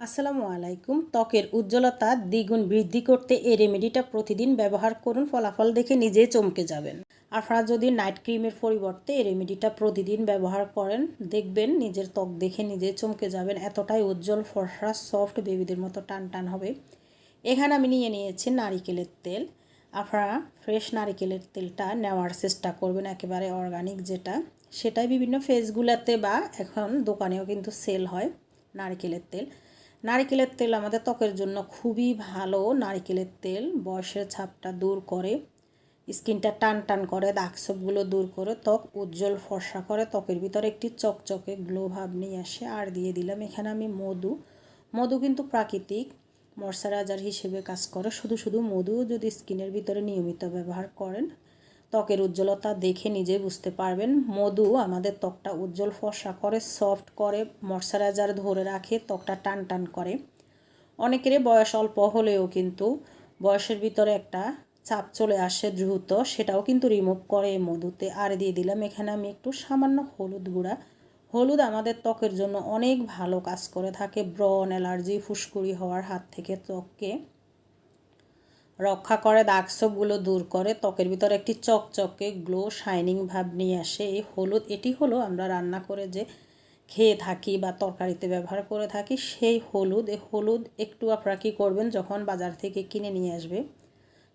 আসসালামু আলাইকুম। ত্বকের উজ্জ্বলতা দ্বিগুণ বৃদ্ধি করতে এই রেমেডিটা প্রতিদিন ব্যবহার করুন। ফলাফল দেখে নিজেই চমকে যাবেন। আপনারা যদি নাইট ক্রিমের পরিবর্তে এই রেমেডিটা প্রতিদিন ব্যবহার করেন, দেখবেন নিজের ত্বক দেখে নিজেই চমকে যাবেন। এতটাই উজ্জ্বল, ফর্সা সফট বেবিদের মতো টান টান হবে। এখানে আমি নিয়ে নিয়েছি নারিকেলের তেল। আপনারা ফ্রেশ নারিকেলের তেলটা নেওয়ার চেষ্টা করবেন, একেবারে অর্গানিক যেটা। সেটাই বিভিন্ন ফেসগুলোতে বা এখন দোকানেও কিন্তু সেল হয় নারিকেলের তেল। নারিকেলের তেল আমাদের ত্বকের জন্য খুবই ভালো। নারিকেলের তেল বয়সের ছাপটা দূর করে, স্কিনটা টান টান করে দাগসবগুলো দূর করে, ত্বক উজ্জ্বল ফর্সা করে, ত্বকের ভিতরে একটি চকচকে গ্লো ভাব নিয়ে আসে। আর দিয়ে দিলাম এখানে আমি মধু। মধু কিন্তু প্রাকৃতিক, ময়শ্চারাইজার হিসেবে কাজ করে। শুধু শুধু মধু যদি স্কিনের ভিতরে নিয়মিত ব্যবহার করেন ত্বকের উজ্জ্বলতা দেখে নিজে বুঝতে পারবেন। মধু আমাদের ত্বকটা উজ্জ্বল, ফর্সা করে, সফট করে, ময়শ্চারাইজার ধরে রাখে, ত্বকটা টান টান করে। অনেকেরই বয়স অল্প হলেও কিন্তু বয়সের ভিতরে একটা চাপ চলে আসে দ্রুত, সেটাও কিন্তু রিমুভ করে এই মধুতে। আর দিয়ে দিলাম এখানে আমি একটু সামান্য হলুদ গুঁড়া। হলুদ আমাদের ত্বকের জন্য অনেক ভালো কাজ করে থাকে। ব্রন অ্যালার্জি, ফুসকুড়ি হওয়ার হাত থেকে ত্বককে। রক্ষা করে, দাগ সবগুলো দূর করে, ত্বকের ভিতরে একটি চকচকে গ্লো শাইনিং ভাব নিয়ে আসে। এই হলুদ, এটি হলো আমরা রান্না করে যে খেয়ে থাকি বা তরকারিতে ব্যবহার করে থাকি, সেই হলুদ। এই হলুদ একটু আপনারা কী করবেন যখন বাজার থেকে কিনে নিয়ে আসবে?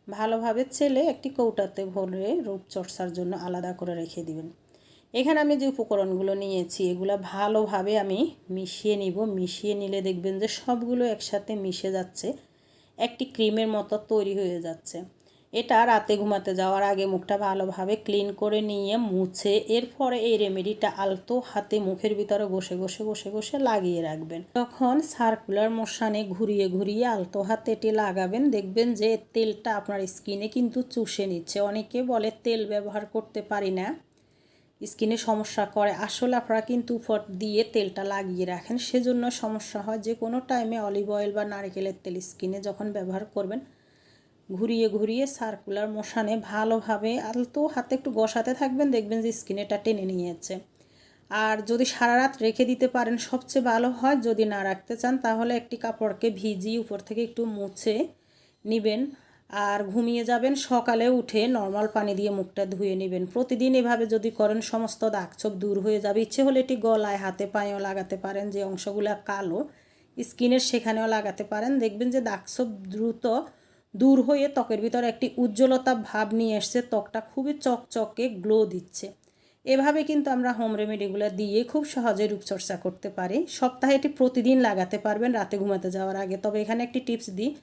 ভালোভাবে ছেলে একটি কৌটাতে ভরে রূপচর্চার জন্য আলাদা করে রেখে দিবেন। এখানে আমি যে উপকরণগুলো নিয়েছি, এগুলো ভালোভাবে আমি মিশিয়ে নিব। মিশিয়ে নিলে দেখবেন যে সবগুলো একসাথে মিশে যাচ্ছে। একটি ক্রিমের মতো তৈরি হয়ে যাচ্ছে। এটা রাতে ঘুমাতে যাওয়ার আগে মুখটা ভালোভাবে ক্লিন করে নিয়ে মুছে এরপরে এই রেমেডিটা আলতো হাতে মুখের ভিতরে বসে বসে বসে বসে লাগিয়ে রাখবেন। তখন সার্কুলার মোশানে ঘুরিয়ে ঘুরিয়ে আলতো হাতে এটি লাগাবেন, দেখবেন যে তেলটা আপনার স্কিনে কিন্তু চুষে নিচ্ছে। অনেকে বলে তেল ব্যবহার করতে পারি না। স্কিনে সমস্যা করে। আসলে আপনারা কিন্তু উপর দিয়ে তেলটা লাগিয়ে রাখেন। সেজন্য সমস্যা হয় যে কোনো টাইমে অলিভ অয়েল বা নারকেলের তেল স্কিনে যখন ব্যবহার করবেন, ঘুরিয়ে ঘুরিয়ে সার্কুলার মোশানে ভালোভাবে আলতো হাতে একটু গসাতে থাকবেন, দেখবেন যে স্কিনেটা টেনে নিয়েছে। আর যদি সারা রাত রেখে দিতে পারেন, সবচেয়ে ভালো হয় যদি না রাখতে চান, তাহলে একটি কাপড়কে ভিজিয়ে উপর থেকে একটু মুছে নেবেন। আর ঘুমিয়ে যাবেন, সকালে উঠে নর্মাল পানি দিয়ে মুখটা ধুয়ে নেবেন। প্রতিদিন এভাবে যদি করেন, সমস্ত দাগছোপ দূর হয়ে যাবে। ইচ্ছে হলে এটি গলায়, হাতে, পায়েও লাগাতে পারেন যে অংশগুলো কালো। স্কিনের সেখানেও লাগাতে পারেন। দেখবেন যে দাগছোপ দ্রুত দূর হয়ে ত্বকের ভিতরে একটি উজ্জ্বলতা ভাব নিয়ে এসছে। ত্বকটা খুবই চকচকে গ্লো দিচ্ছে। এভাবে কিন্তু আমরা হোম রেমেডিগুলো দিয়ে খুব সহজে রূপচর্চা করতে পারি। সপ্তাহে এটি প্রতিদিন লাগাতে পারবেন, রাতে ঘুমাতে যাওয়ার আগে। তবে এখানে একটি টিপস দিই।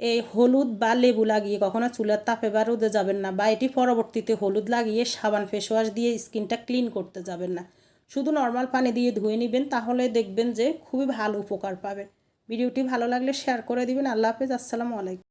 এই হলুদ বা লেবু লাগিয়ে কখনো চুলের তাপে বা রোদে যাবেন না বা এটি পরবর্তীতে হলুদ লাগিয়ে সাবান ফেসওয়াশ দিয়ে স্কিনটা ক্লিন করতে যাবেন না। শুধু নর্মাল পানি দিয়ে ধুয়ে নেবেন, তাহলে দেখবেন যে খুবই ভালো উপকার পাবেন। ভিডিওটি ভালো লাগলে শেয়ার করে দিবেন। আল্লাহ হাফেজ। আসসালামু আলাইকুম।